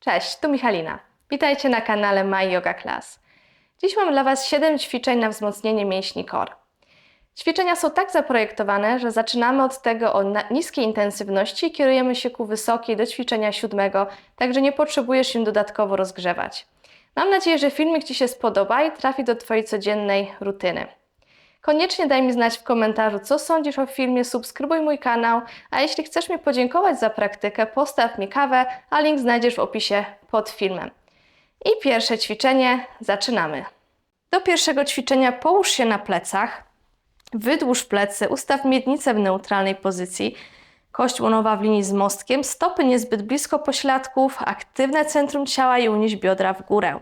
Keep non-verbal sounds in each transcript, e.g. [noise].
Cześć, tu Michalina. Witajcie na kanale My Yoga Class. Dziś mam dla Was 7 ćwiczeń na wzmocnienie mięśni core. Ćwiczenia są tak zaprojektowane, że zaczynamy od tego o niskiej intensywności i kierujemy się ku wysokiej do ćwiczenia siódmego, także nie potrzebujesz się dodatkowo rozgrzewać. Mam nadzieję, że filmik Ci się spodoba i trafi do Twojej codziennej rutyny. Koniecznie daj mi znać w komentarzu, co sądzisz o filmie, subskrybuj mój kanał, a jeśli chcesz mi podziękować za praktykę, postaw mi kawę, a link znajdziesz w opisie pod filmem. I pierwsze ćwiczenie, zaczynamy. Do pierwszego ćwiczenia połóż się na plecach, wydłuż plecy, ustaw miednicę w neutralnej pozycji, kość łonowa w linii z mostkiem, stopy niezbyt blisko pośladków, aktywne centrum ciała i unieś biodra w górę.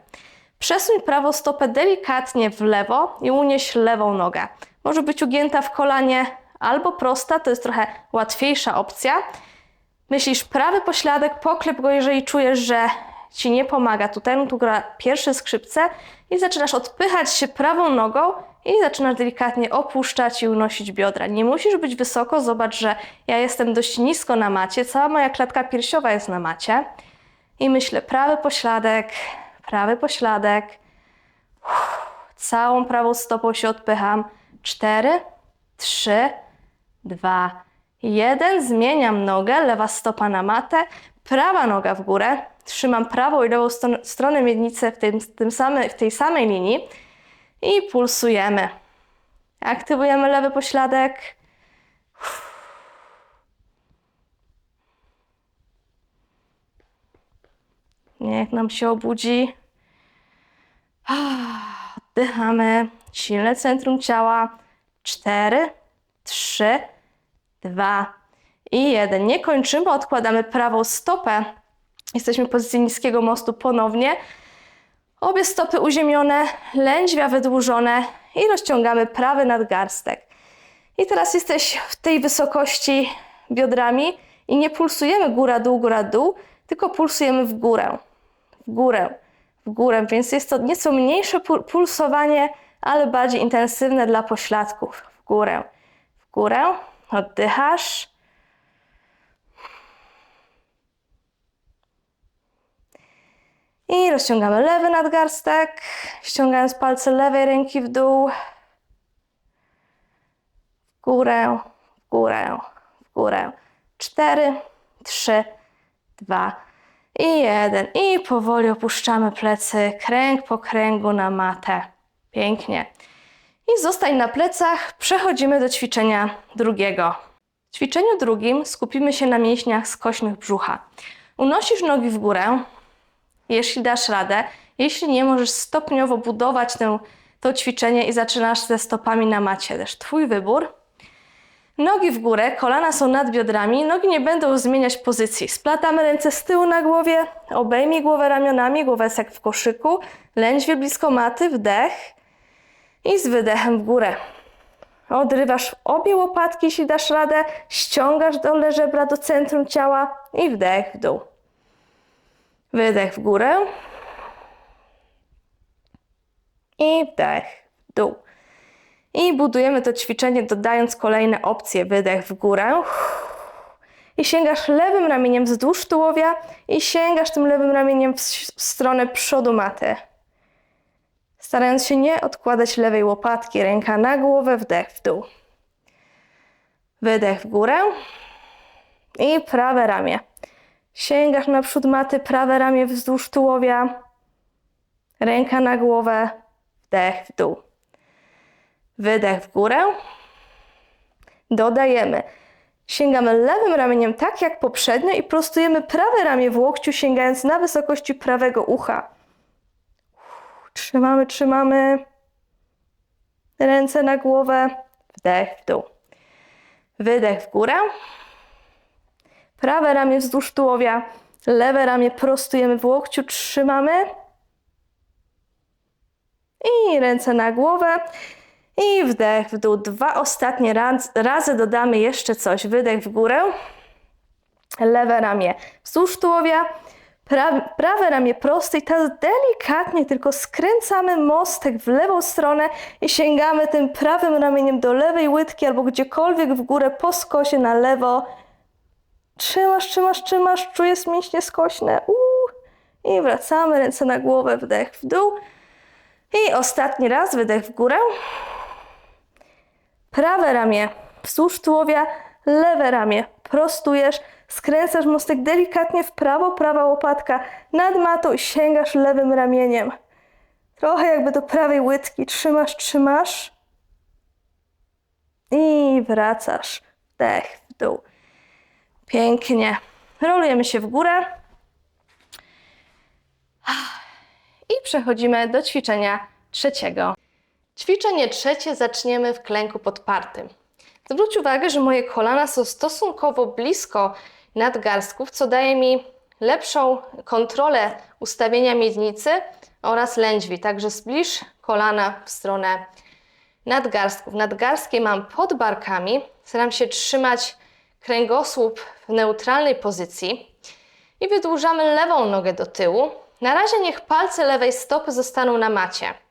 Przesuń prawą stopę delikatnie w lewo i unieś lewą nogę. Może być ugięta w kolanie albo prosta, to jest trochę łatwiejsza opcja. Myślisz prawy pośladek, poklep go, jeżeli czujesz, że ci nie pomaga. Tutaj tu gra pierwsze skrzypce i zaczynasz odpychać się prawą nogą i zaczynasz delikatnie opuszczać i unosić biodra. Nie musisz być wysoko, zobacz, że ja jestem dość nisko na macie, cała moja klatka piersiowa jest na macie. I myślę prawy pośladek, prawy pośladek. Całą prawą stopą się odpycham. Cztery, trzy, dwa, jeden. Zmieniam nogę, lewa stopa na matę, prawa noga w górę. Trzymam prawą i lewą stron- stronę miednicy w, tym, tym same, w tej samej linii i pulsujemy. Aktywujemy lewy pośladek. Niech nam się obudzi. Ah, Oddychamy. Silne centrum ciała. Cztery, trzy, dwa i jeden. Nie kończymy, odkładamy prawą stopę. Jesteśmy w pozycji niskiego mostu ponownie. Obie stopy uziemione, lędźwia wydłużone i rozciągamy prawy nadgarstek. I teraz jesteś w tej wysokości biodrami i nie pulsujemy góra-dół, góra-dół, tylko pulsujemy w górę, w górę, w górę, więc jest to nieco mniejsze pu- pulsowanie, ale bardziej intensywne dla pośladków. W górę, w górę, oddychasz. I rozciągamy lewy nadgarstek, ściągając palce lewej ręki w dół. W górę, w górę, w górę. Cztery, trzy, dwa i jeden. I powoli opuszczamy plecy, kręg po kręgu na matę. Pięknie. I zostań na plecach. Przechodzimy do ćwiczenia drugiego. W ćwiczeniu drugim skupimy się na mięśniach skośnych brzucha. Unosisz nogi w górę, jeśli dasz radę. Jeśli nie, możesz stopniowo budować tę, to ćwiczenie i zaczynasz ze stopami na macie. Też Twój wybór. Nogi w górę, kolana są nad biodrami, nogi nie będą zmieniać pozycji. Splatamy ręce z tyłu na głowie, obejmij głowę ramionami, głowa jest jak w koszyku, lędźwie blisko maty, wdech i z wydechem w górę. Odrywasz obie łopatki, jeśli dasz radę, ściągasz dole żebra do centrum ciała i wdech w dół. Wydech w górę i wdech w dół. I budujemy to ćwiczenie dodając kolejne opcje. Wydech w górę. I sięgasz lewym ramieniem wzdłuż tułowia i sięgasz tym lewym ramieniem w stronę przodu maty. Starając się nie odkładać lewej łopatki, ręka na głowę, wdech w dół. Wydech w górę i prawe ramię. Sięgasz naprzód maty, prawe ramię wzdłuż tułowia, ręka na głowę, wdech w dół. Wydech w górę. Dodajemy. Sięgamy lewym ramieniem tak jak poprzednio i prostujemy prawe ramię w łokciu, sięgając na wysokości prawego ucha. Trzymamy, trzymamy. Ręce na głowę. Wdech w dół. Wydech w górę. Prawe ramię wzdłuż tułowia. Lewe ramię prostujemy w łokciu, trzymamy. I ręce na głowę. I wdech w dół. Dwa ostatnie raz, razy dodamy jeszcze coś. Wydech w górę. Lewe ramię wzdłuż tułowia. Pra, prawe ramię proste i teraz delikatnie tylko skręcamy mostek w lewą stronę i sięgamy tym prawym ramieniem do lewej łydki albo gdziekolwiek w górę po skosie na lewo. Trzymasz, trzymasz, trzymasz, czujesz mięśnie skośne. Uuu. I wracamy, ręce na głowę, wdech w dół. I ostatni raz, wydech w górę. Prawe ramię wzdłuż tułowia, lewe ramię prostujesz, skręcasz mostek delikatnie w prawo, prawa łopatka nad matą i sięgasz lewym ramieniem. Trochę jakby do prawej łydki. Trzymasz, trzymasz. I wracasz. Wdech w dół. Pięknie. Rolujemy się w górę. I przechodzimy do ćwiczenia trzeciego. Ćwiczenie trzecie zaczniemy w klęku podpartym. Zwróć uwagę, że moje kolana są stosunkowo blisko nadgarstków, co daje mi lepszą kontrolę ustawienia miednicy oraz lędźwi. Także zbliż kolana w stronę nadgarstków. Nadgarstki mam pod barkami. Staram się trzymać kręgosłup w neutralnej pozycji i wydłużamy lewą nogę do tyłu. Na razie niech palce lewej stopy zostaną na macie.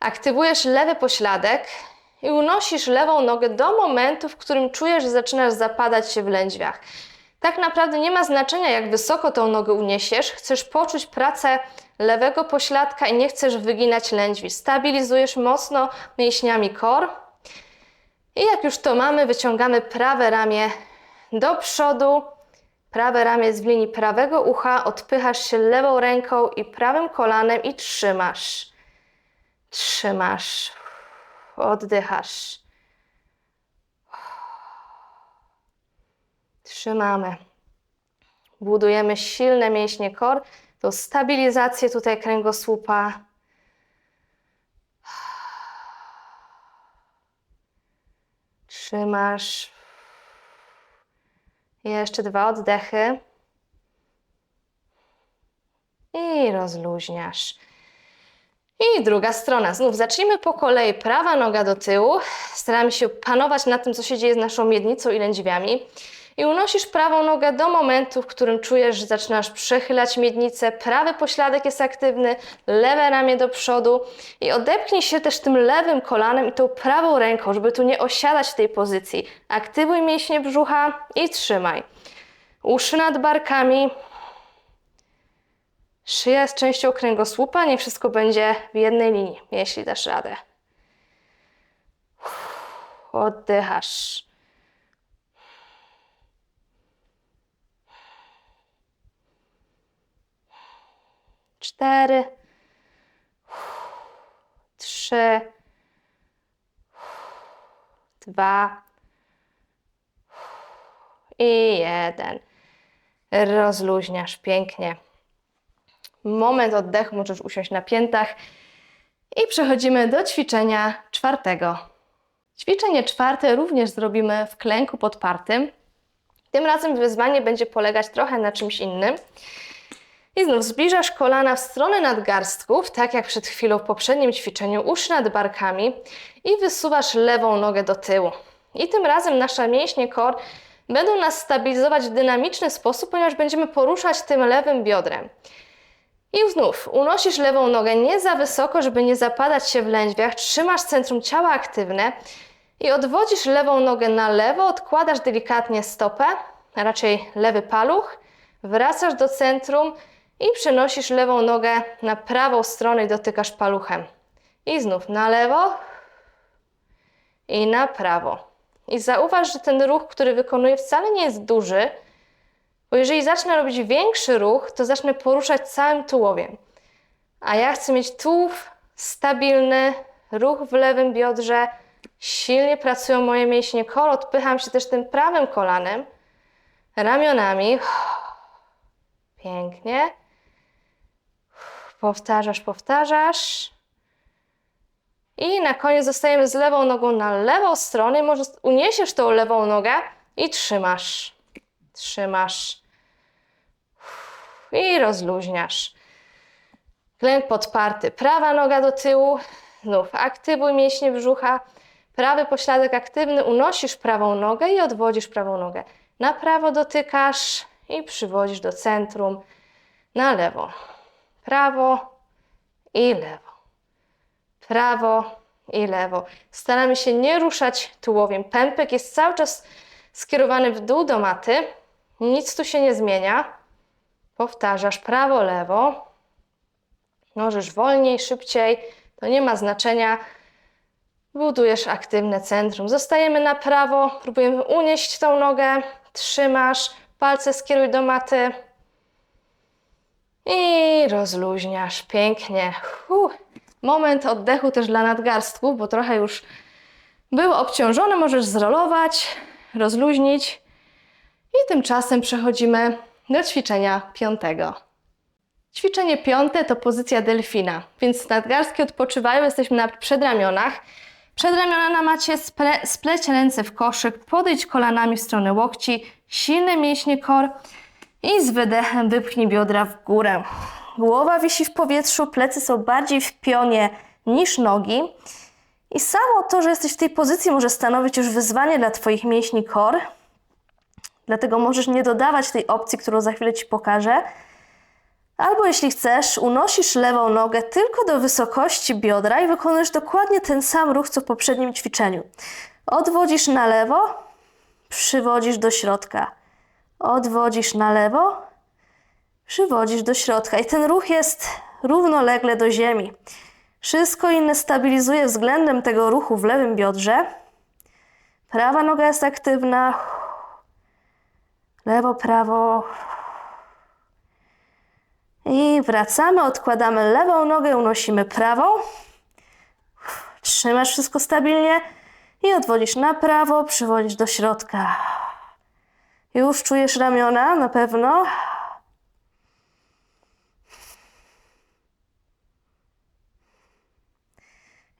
Aktywujesz lewy pośladek i unosisz lewą nogę do momentu, w którym czujesz, że zaczynasz zapadać się w lędźwiach. Tak naprawdę nie ma znaczenia, jak wysoko tą nogę uniesiesz. Chcesz poczuć pracę lewego pośladka i nie chcesz wyginać lędźwi. Stabilizujesz mocno mięśniami kor. I jak już to mamy, wyciągamy prawe ramię do przodu. Prawe ramię jest w linii prawego ucha. Odpychasz się lewą ręką i prawym kolanem i trzymasz. Trzymasz. Oddychasz. Trzymamy. Budujemy silne mięśnie kor, tą stabilizację tutaj kręgosłupa. Trzymasz. Jeszcze dwa oddechy. I rozluźniasz. I druga strona. Znów zacznijmy po kolei. Prawa noga do tyłu. Staramy się panować nad tym, co się dzieje z naszą miednicą i lędźwiami. I unosisz prawą nogę do momentu, w którym czujesz, że zaczynasz przechylać miednicę. Prawy pośladek jest aktywny, lewe ramię do przodu. I odepchnij się też tym lewym kolanem i tą prawą ręką, żeby tu nie osiadać w tej pozycji. Aktywuj mięśnie brzucha i trzymaj. Uszy nad barkami, Szyja jest częścią kręgosłupa, nie wszystko będzie w jednej linii, jeśli dasz radę. Oddychasz. Cztery, trzy, dwa i jeden. Rozluźniasz pięknie. Moment oddechu, możesz usiąść na piętach. I przechodzimy do ćwiczenia czwartego. Ćwiczenie czwarte również zrobimy w klęku podpartym. Tym razem wyzwanie będzie polegać trochę na czymś innym. I znów zbliżasz kolana w stronę nadgarstków, tak jak przed chwilą w poprzednim ćwiczeniu, uszy nad barkami i wysuwasz lewą nogę do tyłu. I tym razem nasze mięśnie kor będą nas stabilizować w dynamiczny sposób, ponieważ będziemy poruszać tym lewym biodrem. I znów unosisz lewą nogę nie za wysoko, żeby nie zapadać się w lędźwiach. Trzymasz centrum ciała aktywne i odwodzisz lewą nogę na lewo, odkładasz delikatnie stopę, a raczej lewy paluch. Wracasz do centrum i przenosisz lewą nogę na prawą stronę i dotykasz paluchem. I znów na lewo i na prawo. I zauważ, że ten ruch, który wykonuję, wcale nie jest duży, bo jeżeli zacznę robić większy ruch, to zacznę poruszać całym tułowiem. A ja chcę mieć tułów stabilny, ruch w lewym biodrze, silnie pracują moje mięśnie kor, odpycham się też tym prawym kolanem, ramionami. Pięknie. Powtarzasz, powtarzasz. I na koniec zostajemy z lewą nogą na lewą stronę. Może uniesiesz tą lewą nogę i trzymasz. Trzymasz. I rozluźniasz. Klęk podparty. Prawa noga do tyłu. Znów aktywuj mięśnie brzucha. Prawy pośladek aktywny. Unosisz prawą nogę i odwodzisz prawą nogę. Na prawo dotykasz i przywodzisz do centrum. Na lewo. Prawo i lewo. Prawo i lewo. Staramy się nie ruszać tułowiem. Pępek jest cały czas skierowany w dół do maty. Nic tu się nie zmienia. Powtarzasz prawo, lewo. Możesz wolniej, szybciej, to nie ma znaczenia. Budujesz aktywne centrum. Zostajemy na prawo, próbujemy unieść tą nogę, trzymasz, palce skieruj do maty i rozluźniasz. Pięknie. Moment oddechu też dla nadgarstków, bo trochę już był obciążony. Możesz zrolować, rozluźnić i tymczasem przechodzimy do ćwiczenia piątego. Ćwiczenie piąte to pozycja delfina, więc nadgarstki odpoczywają, jesteśmy na przedramionach. Przedramiona na macie, sple, spleć ręce w koszyk, podejdź kolanami w stronę łokci, silne mięśnie kor i z wydechem wypchnij biodra w górę. Głowa wisi w powietrzu, plecy są bardziej w pionie niż nogi. I samo to, że jesteś w tej pozycji może stanowić już wyzwanie dla Twoich mięśni kor. Dlatego możesz nie dodawać tej opcji, którą za chwilę Ci pokażę. Albo jeśli chcesz, unosisz lewą nogę tylko do wysokości biodra i wykonujesz dokładnie ten sam ruch, co w poprzednim ćwiczeniu. Odwodzisz na lewo, przywodzisz do środka. Odwodzisz na lewo, przywodzisz do środka. I ten ruch jest równolegle do ziemi. Wszystko inne stabilizuje względem tego ruchu w lewym biodrze. Prawa noga jest aktywna. Lewo, prawo. I wracamy, odkładamy lewą nogę, unosimy prawą. Trzymasz wszystko stabilnie i odwodzisz na prawo, przywodzisz do środka. Już czujesz ramiona na pewno.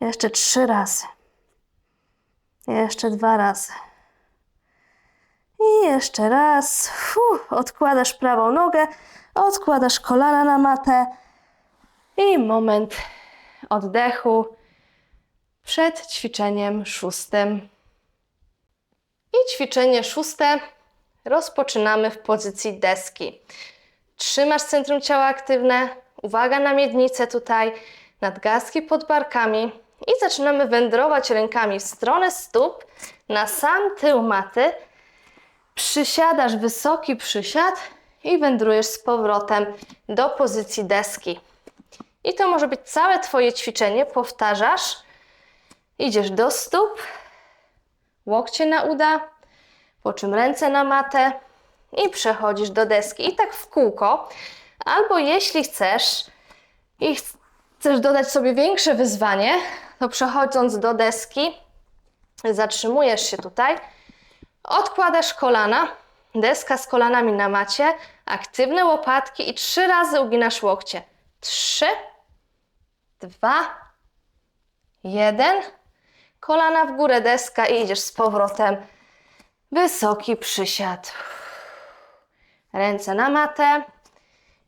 Jeszcze trzy razy. Jeszcze dwa razy. I jeszcze raz. Fuh, odkładasz prawą nogę, odkładasz kolana na matę. I moment oddechu przed ćwiczeniem szóstym. I ćwiczenie szóste rozpoczynamy w pozycji deski. Trzymasz centrum ciała aktywne, uwaga na miednicę tutaj, nadgarstki pod barkami i zaczynamy wędrować rękami w stronę stóp, na sam tył maty. Przysiadasz wysoki przysiad i wędrujesz z powrotem do pozycji deski. I to może być całe Twoje ćwiczenie. Powtarzasz, idziesz do stóp, łokcie na uda, po czym ręce na matę i przechodzisz do deski. I tak w kółko. Albo jeśli chcesz i chcesz dodać sobie większe wyzwanie, to przechodząc do deski, zatrzymujesz się tutaj, odkładasz kolana, deska z kolanami na macie, aktywne łopatki i trzy razy uginasz łokcie. Trzy, dwa, jeden. Kolana w górę, deska i idziesz z powrotem. Wysoki przysiad. Ręce na matę.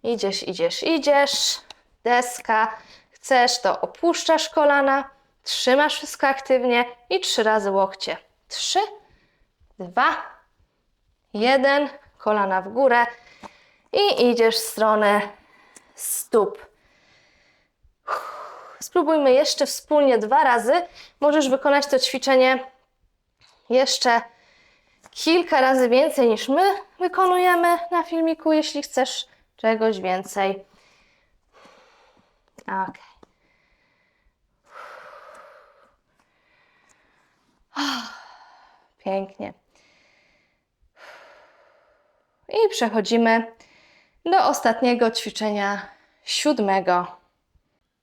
Idziesz, idziesz, idziesz. Deska. Chcesz, to opuszczasz kolana. Trzymasz wszystko aktywnie i trzy razy łokcie. Trzy, dwa, jeden. Kolana w górę. I idziesz w stronę stóp. Spróbujmy jeszcze wspólnie dwa razy. Możesz wykonać to ćwiczenie jeszcze kilka razy więcej niż my wykonujemy na filmiku, jeśli chcesz czegoś więcej. Ok. Pięknie. I przechodzimy do ostatniego ćwiczenia siódmego.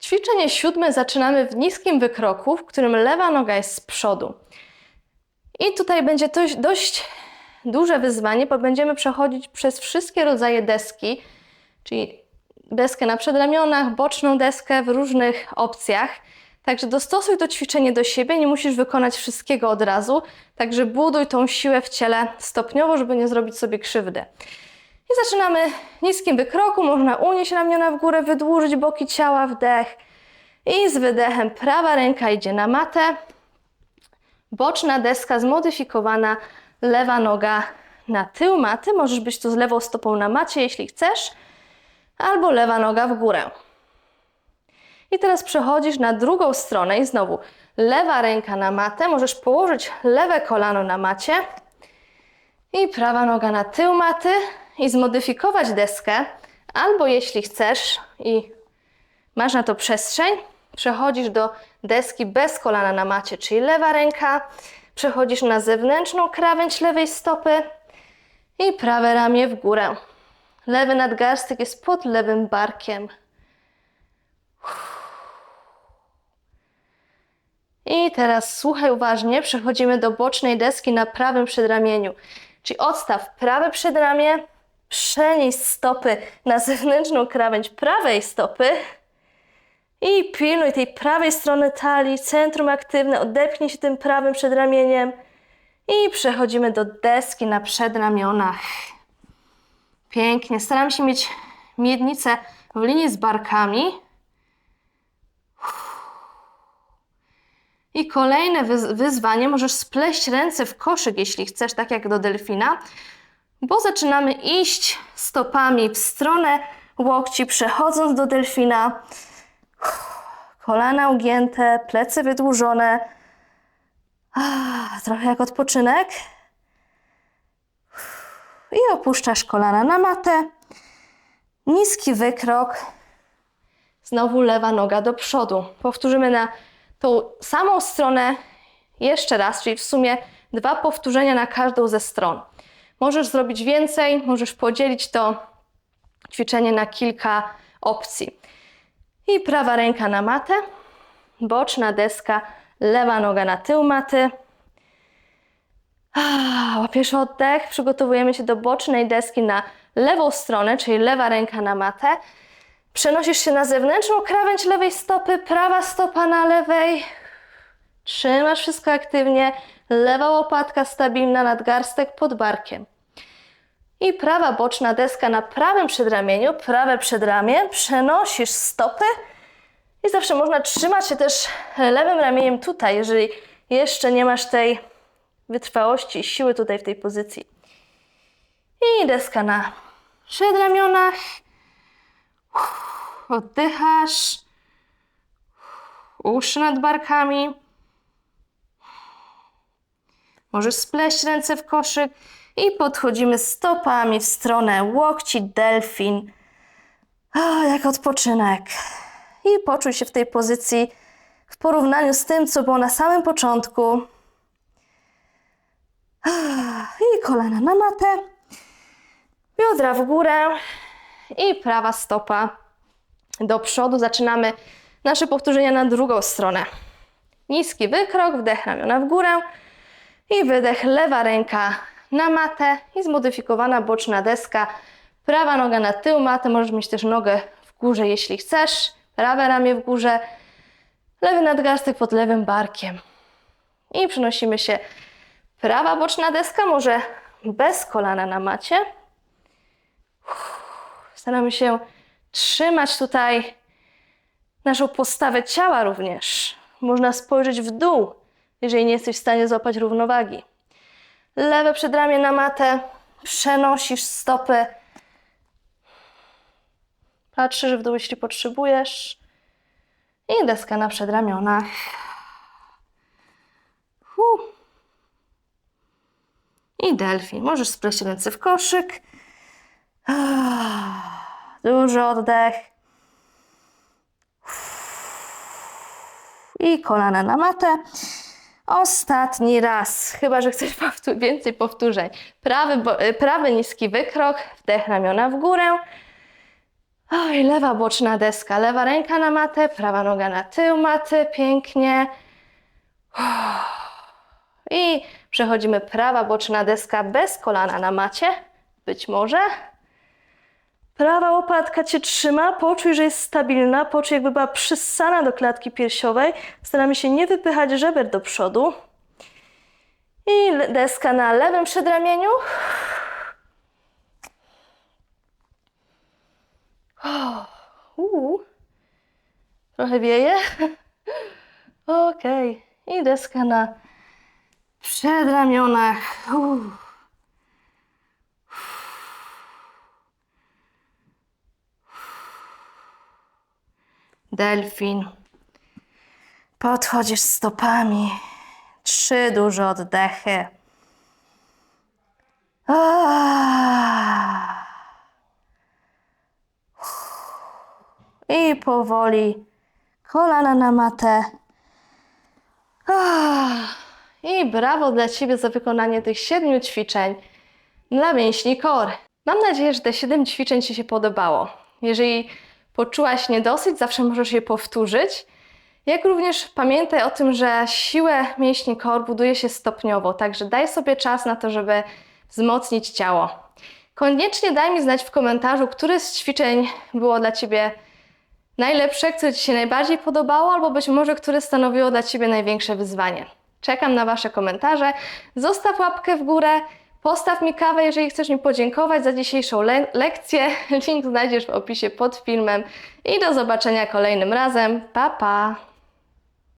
Ćwiczenie siódme zaczynamy w niskim wykroku, w którym lewa noga jest z przodu. I tutaj będzie dość, dość duże wyzwanie, bo będziemy przechodzić przez wszystkie rodzaje deski, czyli deskę na przedramionach, boczną deskę w różnych opcjach. Także dostosuj to ćwiczenie do siebie, nie musisz wykonać wszystkiego od razu, także buduj tą siłę w ciele stopniowo, żeby nie zrobić sobie krzywdy. I zaczynamy niskim wykroku, można unieść ramiona w górę, wydłużyć boki ciała, wdech i z wydechem prawa ręka idzie na matę, boczna deska zmodyfikowana, lewa noga na tył maty, możesz być tu z lewą stopą na macie, jeśli chcesz, albo lewa noga w górę. I teraz przechodzisz na drugą stronę i znowu lewa ręka na matę, możesz położyć lewe kolano na macie i prawa noga na tył maty i zmodyfikować deskę, Albo jeśli chcesz i masz na to przestrzeń, przechodzisz do deski bez kolana na macie, czyli lewa ręka, przechodzisz na zewnętrzną krawędź lewej stopy i prawe ramię w górę. Lewy nadgarstek jest pod lewym barkiem. I teraz słuchaj uważnie, przechodzimy do bocznej deski na prawym przedramieniu. Czyli odstaw prawe przedramię, przenieś stopy na zewnętrzną krawędź prawej stopy i pilnuj tej prawej strony talii, centrum aktywne, odepchnij się tym prawym przedramieniem i przechodzimy do deski na przedramionach. Pięknie. Staram się mieć miednicę w linii z barkami. I kolejne wyz- wyzwanie, możesz spleść ręce w koszyk, jeśli chcesz, tak jak do delfina, bo zaczynamy iść stopami w stronę łokci, przechodząc do delfina. Kolana ugięte, plecy wydłużone. Trochę jak odpoczynek. I opuszczasz kolana na matę. Niski wykrok. Znowu lewa noga do przodu. Powtórzymy na tą samą stronę jeszcze raz, czyli w sumie dwa powtórzenia na każdą ze stron. Możesz zrobić więcej, możesz podzielić to ćwiczenie na kilka opcji. I prawa ręka na matę, boczna deska, lewa noga na tył maty. Ah, Łapiesz oddech, przygotowujemy się do bocznej deski na lewą stronę, czyli lewa ręka na matę. Przenosisz się na zewnętrzną krawędź lewej stopy, prawa stopa na lewej. Trzymasz wszystko aktywnie, lewa łopatka stabilna, nadgarstek pod barkiem. I prawa boczna deska na prawym przedramieniu, prawe przedramię, przenosisz stopy i zawsze można trzymać się też lewym ramieniem tutaj, jeżeli jeszcze nie masz tej wytrwałości i siły tutaj w tej pozycji. I deska na przedramionach. Oddychasz. Uszy nad barkami. Możesz spleść ręce w koszyk i podchodzimy stopami w stronę łokci, delfin. O, jak odpoczynek. I poczuj się w tej pozycji w porównaniu z tym, co było na samym początku. I kolana na matę. Biodra w górę i prawa stopa do przodu. Zaczynamy nasze powtórzenia na drugą stronę. Niski wykrok, wdech ramiona w górę i wydech lewa ręka na matę i zmodyfikowana boczna deska. Prawa noga na tył maty, możesz mieć też nogę w górze, jeśli chcesz. Prawe ramię w górze, lewy nadgarstek pod lewym barkiem. I przenosimy się prawa boczna deska, może bez kolana na macie. Staramy się trzymać tutaj naszą postawę ciała również. Można spojrzeć w dół, jeżeli nie jesteś w stanie złapać równowagi. Lewe przedramię na matę, przenosisz stopy. Patrzysz w dół, jeśli potrzebujesz. I deska na przedramionach. Huh. I delfin. Możesz spleść ręce w koszyk. Ah, Duży oddech. I kolana na matę. Ostatni raz, chyba że chcesz [laughs] powtó- więcej powtórzeń. Prawy, y, prawy niski wykrok, wdech ramiona w górę. Oj, lewa boczna deska, lewa ręka na matę, prawa noga na tył maty, pięknie. I przechodzimy prawa boczna deska bez kolana na macie, być może. Prawa łopatka Cię trzyma, poczuj, że jest stabilna, poczuj jakby była przyssana do klatki piersiowej. Staramy się nie wypychać żeber do przodu. I deska na lewym przedramieniu. Uuu. Trochę wieje. Okej. I deska na przedramionach. Delfin. Podchodzisz stopami. Trzy duże oddechy. I powoli kolana na matę. I brawo dla Ciebie za wykonanie tych siedmiu ćwiczeń dla mięśni core. Mam nadzieję, że te siedem ćwiczeń Ci się podobało. Jeżeli poczułaś niedosyt, zawsze możesz je powtórzyć. Jak również pamiętaj o tym, że siłę mięśni core buduje się stopniowo, także daj sobie czas na to, żeby wzmocnić ciało. Koniecznie daj mi znać w komentarzu, które z ćwiczeń było dla Ciebie najlepsze, które Ci się najbardziej podobało, albo być może które stanowiło dla Ciebie największe wyzwanie. Czekam na Wasze komentarze. Zostaw łapkę w górę, postaw mi kawę, jeżeli chcesz mi podziękować za dzisiejszą le- lekcję. [laughs] Link znajdziesz w opisie pod filmem i do zobaczenia kolejnym razem. Pa, pa!